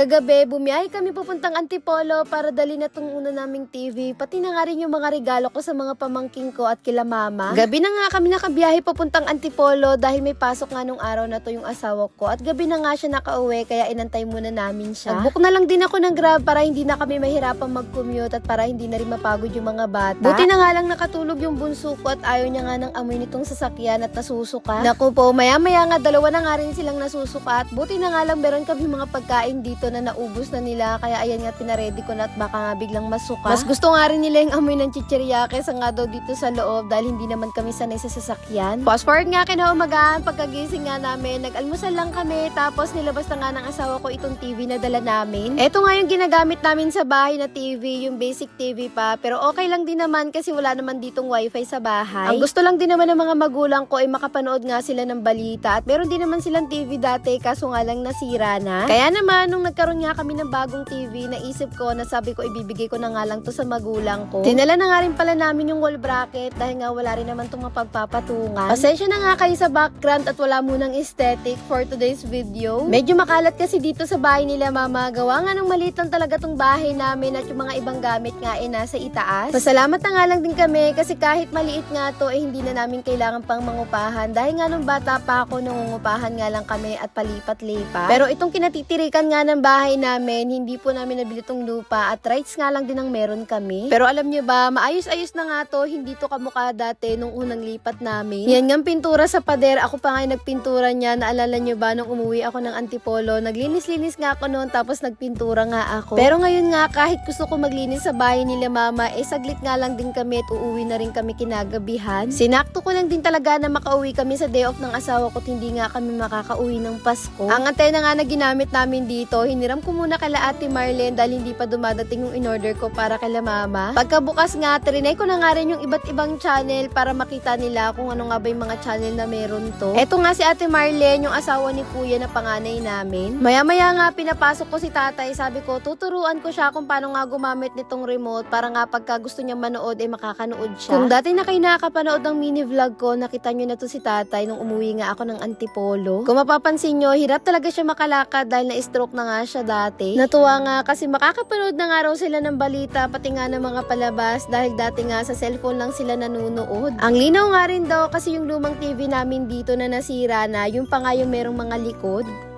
Kagabi, bumiyahe kami pupuntang Antipolo para dali na tong una naming TV, pati na nga rin yung mga regalo ko sa mga pamangking ko at kila mama. Gabi na nga kami nakabiyahe pupuntang Antipolo dahil may pasok nga nung araw na to yung asawa ko at gabi na nga siya nakauwi kaya inantay muna namin siya. Nagbook na lang din ako ng grab para hindi na kami mahirapan mag-commute at para hindi na rin mapagod yung mga bata. Buti na nga lang nakatulog yung bunso ko at ayaw niya nga ng amoy nitong sasakyan at nasusuka. Naku po, maya-maya nga dalawa na nga rin silang nasusuka at buti na nga lang meron kami mga pagkain dito na naubos na nila kaya ayan nga pinaredy ko na at baka nga biglang masuka. Mas gusto nga rin nila yung amoy ng chichirya kaysa nga daw dito sa loob dahil hindi naman kami sanay sa sasakyan. Fast forward nga kinaumagaan, pagkagising nga namin, nag-almusal lang kami tapos nilabas na nga ng asawa ko itong TV na dala namin. Ito nga yung ginagamit namin sa bahay na TV, yung basic TV pa pero okay lang din naman kasi wala naman ditong wifi sa bahay. Ang gusto lang din naman ng mga magulang ko ay makapanood nga sila ng balita at meron din naman silang TV dati kaso nga lang nasira na. Kaya naman nung nagkaroon nga kami ng bagong TV, naisip ko na sabi ko ibibigay ko na nga lang to sa magulang ko. Dinala na nga rin pala namin yung wall bracket dahil nga wala rin naman itong mapagpapatungan. Pasensya na nga kayo sa background at wala munang aesthetic for today's video. Medyo makalat kasi dito sa bahay nila mama. Gawa nga ng maliit lang talaga tong bahay namin at yung mga ibang gamit nga ay nasa itaas. Pasalamat na nga lang din kami kasi kahit maliit nga to eh hindi na namin kailangan pang mangupahan dahil nga nung bata pa ako nangungupahan nga lang kami at palipat-lipat. Pero itong kinatitirikan nga ng bahay namin, hindi po namin nabili tong lupa at rights nga lang din ang meron kami. Pero alam nyo ba, maayos-ayos na nga to, hindi to kamukha dati nung unang lipat namin. Yan nga pintura sa pader, ako pa nga nagpintura niya, naalala nyo ba nung umuwi ako ng Antipolo, naglinis-linis nga ako noon tapos nagpintura nga ako. Pero ngayon nga, kahit gusto ko maglinis sa bahay nila mama, eh saglit nga lang din kami at uuwi na rin kami kinagabihan. Sinakto ko lang din talaga na makauwi kami sa day off ng asawa ko at hindi nga kami makakauwi ng Pasko. Ang antena nga na ginamit namin dito, hiniram ko muna kala ate Marlene dahil hindi pa dumadating yung in-order ko para kala mama. Pagkabukas nga, trinay ko na nga rin yung iba't ibang channel para makita nila kung ano nga ba yung mga channel na meron to. Eto nga si ate Marlene, yung asawa ni kuya na panganay namin. Maya-maya nga pinapasok ko si tatay, sabi ko tuturuan ko siya kung paano nga gumamit nitong remote para nga pagka gusto niya manood ay makakanood siya. Kung dati na kayo nakakapanood ng mini vlog ko, nakita nyo na to si tatay nung umuwi nga ako ng Antipolo. Kung mapapansin nyo, hirap talaga siya makalakad dahil na-stroke na nga siya dati. Natuwa nga kasi makakapanood na nga raw sila ng balita pati nga ng mga palabas dahil dati nga sa cellphone lang sila nanunood. Ang linaw nga rin daw kasi yung lumang TV namin dito na nasira na, yung pa nga yung merong mga likod.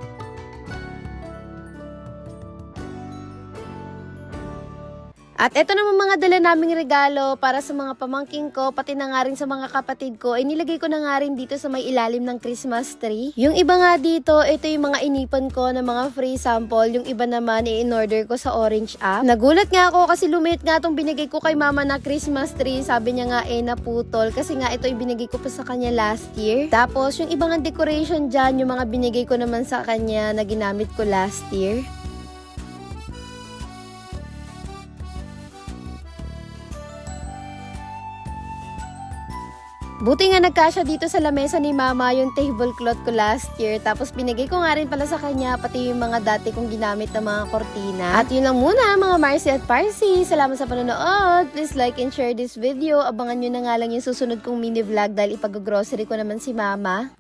At eto naman mga dala naming regalo para sa mga pamangking ko, pati na nga rin sa mga kapatid ko, ay nilagay ko na nga rin dito sa may ilalim ng Christmas tree. Yung iba nga dito, ito yung mga inipan ko na mga free sample. Yung iba naman, i-order ko sa Orange app. Nagulat nga ako kasi lumit nga itong binigay ko kay mama na Christmas tree. Sabi niya nga, eh, naputol. Kasi nga, ito ibinigay ko pa sa kanya last year. Tapos, yung ibang decoration dyan, yung mga binigay ko naman sa kanya na ginamit ko last year. Buti nga nagkasya dito sa lamesa ni mama yung tablecloth ko last year. Tapos binigay ko nga rin pala sa kanya pati yung mga dati kong ginamit na mga kortina. At yun lang muna mga Marcy at Parsi. Salamat sa panonood. Please like and share this video. Abangan nyo na nga lang yung susunod kong mini vlog dahil ipag-grocery ko naman si mama.